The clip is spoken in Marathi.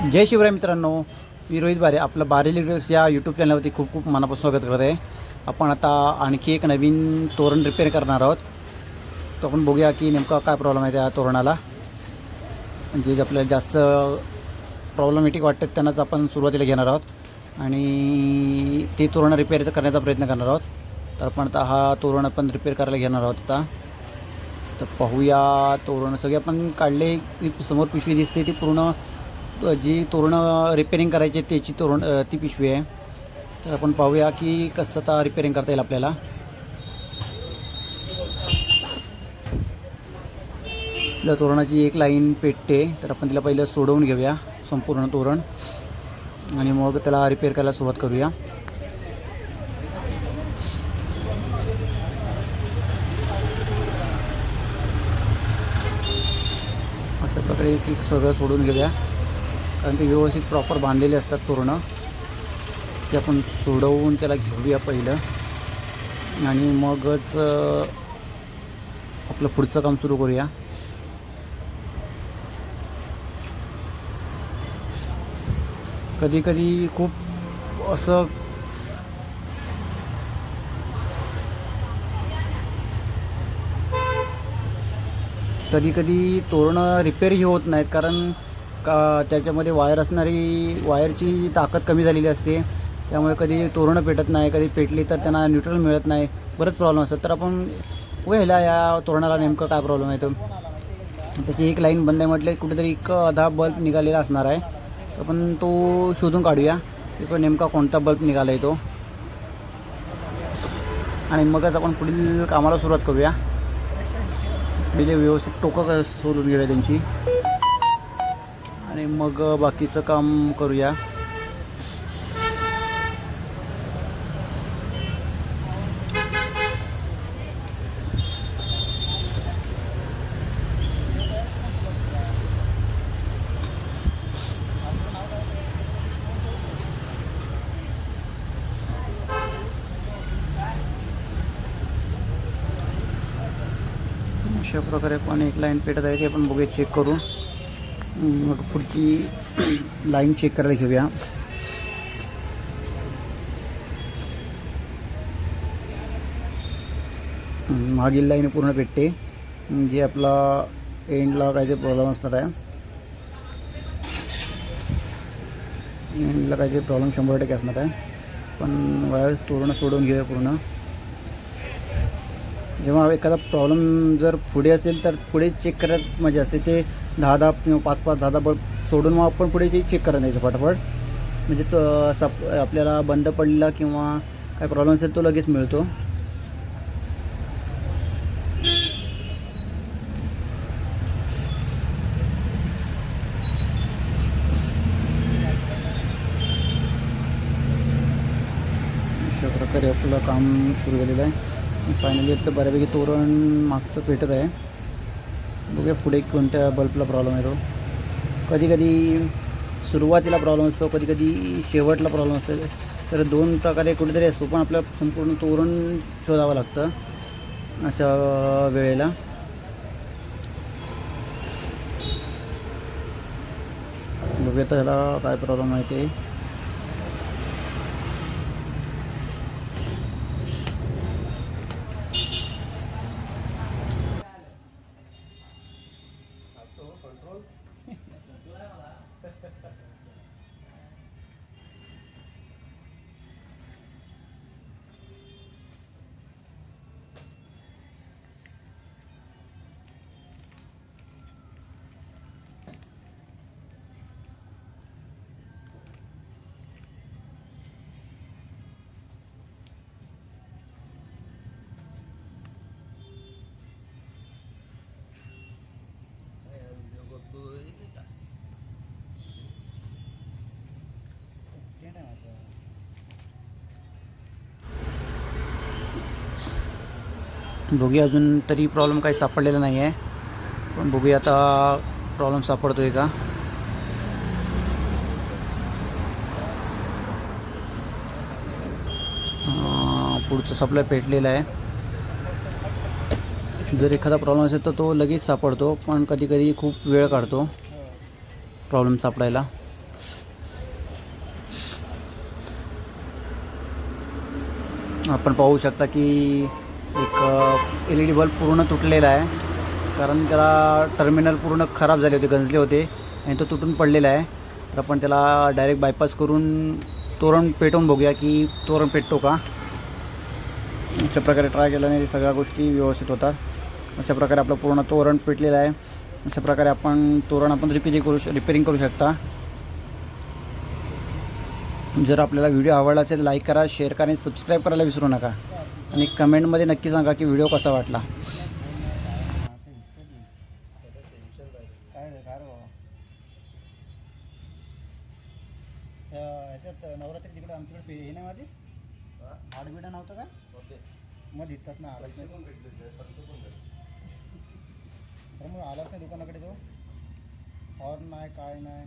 जय शिवराय मित्रांनो मी रोहित बारे आपलं बारे लिडर्स या यूट्यूब चॅनलवरती खूप खूप मनापासून स्वागत करत आहे. आपण आता आणखी एक नवीन तोरण रिपेअर करणार आहोत. तो आपण बघूया की नेमका काय प्रॉब्लेम आहे त्या तोरणाला. जे जे आपल्याला जास्त प्रॉब्लेमॅटिक वाटतात त्यांनाच आपण सुरुवातीला घेणार आहोत. आणि ते तोरण रिपेअर करण्याचा प्रयत्न करणार आहोत. तर आपण आता हा तोरण आपण रिपेअर करायला घेणार आहोत आता. तर पाहूया तोरण. सगळे आपण काढले की समोर पिशवी दिसते ती पूर्ण जी तोरणं रिपेरिंग करायची आहे त्याची तोरण ती पिशवी आहे. तर आपण पाहूया की कसं आता रिपेरिंग करता येईल आपल्याला. आपल्या तोरणाची एक लाईन पेटते. तर आपण तिला पहिलं सोडवून घेऊया संपूर्ण तोरण. आणि मग त्याला रिपेअर करायला सुरुवात करूया. अशा प्रकारे एक एक सगळं सोडून घेऊया. कारण ते व्यवस्थित प्रॉपर बांधलेले असतात तोरणं. ते आपण सोडवून त्याला घेऊया पहिलं. आणि मगच आपलं पुढचं काम सुरू करूया. कधी कधी खूप असं कधी कधी तोरणं रिपेअरही होत नाहीत कारण का त्याच्यामध्ये वायर असणारी वायरची ताकद कमी झालेली असते. त्यामुळे कधी तोरणं पेटत नाही कधी पेटली तर त्यांना न्यूट्रल मिळत नाही. बरेच प्रॉब्लेम असतात. तर आपण ह्याला या तोरणाला नेमकं काय प्रॉब्लेम आहे तो त्याची एक लाईन बंद आहे म्हटले कुठेतरी एक आधा बल्ब निघालेला असणार आहे. तर आपण तो शोधून काढूया की नेमका कोणता बल्ब निघाला आहे तो. आणि मगच आपण पुढील कामाला सुरुवात करूया. पहिले व्यवस्थित टोकं क- सोडून घेऊया त्यांची. आणि मग बाकीचं काम करूया. अशा प्रकारे पण एक लाईन पेटत आहे ते पण बघूया चेक करू मग पुढची लाईन चेक करायला घेऊया. मागील लाईन पूर्ण पेटते जे म्हणजे आपला एंडला काहीतरी प्रॉब्लेम असणार आहे. एंडला काहीतरी प्रॉब्लेम शंभर टक्के असणार आहे. पण वायर तोरणं सोडून घेऊया पूर्ण. जेव्हा एखादा प्रॉब्लेम जर पुढे असेल तर पुढे चेक करत मजा असते. ते दहा दहा किंवा पाच पाच दहा दहा बल्ब सोडून मग आपण पुढे ते चेक करायला यायचं फटाफट. म्हणजे तो सप आपल्याला बंद पडलेला किंवा काय प्रॉब्लेम असेल तो लगेच मिळतो. अशा प्रकारे आपलं काम सुरू झालेलं आहे. फायनली आता बऱ्यापैकी तोरण मागचं पेटत आहे. बघूया पुढे कोणत्या बल्बला प्रॉब्लेम आहे तो कधी कधी सुरुवातीला प्रॉब्लेम असतो कधी कधी शेवटला प्रॉब्लेम असतो. तर दोन प्रकारे कुठेतरी असतो पण आपलं संपूर्ण तोरण शोधावं लागतं अशा वेळेला. बघूया तर ह्याला काय प्रॉब्लेम आहे ते. शकतो कंट्रोल बघूया अजून तरी प्रॉब्लेम काही सापडलेला नाही आहे पण बघूया आता प्रॉब्लेम सापडतो आहे का पुढचं सप्लाय पेटलेला आहे. जर एखादा प्रॉब्लेम असेल तर तो लगेच सापडतो पण कधी कधी खूप वेळ काढतो प्रॉब्लेम सापडायला. आपण पाहू शकता की एक एल ई डी बल्ब पूर्ण तुटलेला आहे. कारण त्याला टर्मिनल पूर्ण खराब झाले होते गंजले होते. आणि तो तुटून पडलेला आहे. तर आपण त्याला डायरेक्ट बायपास करून तोरण पेटवून बघूया की तोरण पेटतो का. अशा प्रकारे ट्राय केल्याने सगळ्या गोष्टी व्यवस्थित होतात. अशा प्रकारे आपलं पूर्ण तोरण पेटलेलं आहे. अशा प्रकारे आपण तोरण आपण रिपेरिंग करू श रिपेरिंग करू शकता. जर आपल्याला व्हिडिओ आवडला असेल लाईक करा शेअर करा आणि सबस्क्राईब करायला विसरू नका. आणि कमेंटमध्ये नक्की सांगा की व्हिडिओ कसा वाटला. नवरात्री तिकडे आमच्याकडे नाही माझी का मग दिसतात ना नाही मग नाही दुकानाकडे तो. हॉर्न नाही काय नाही.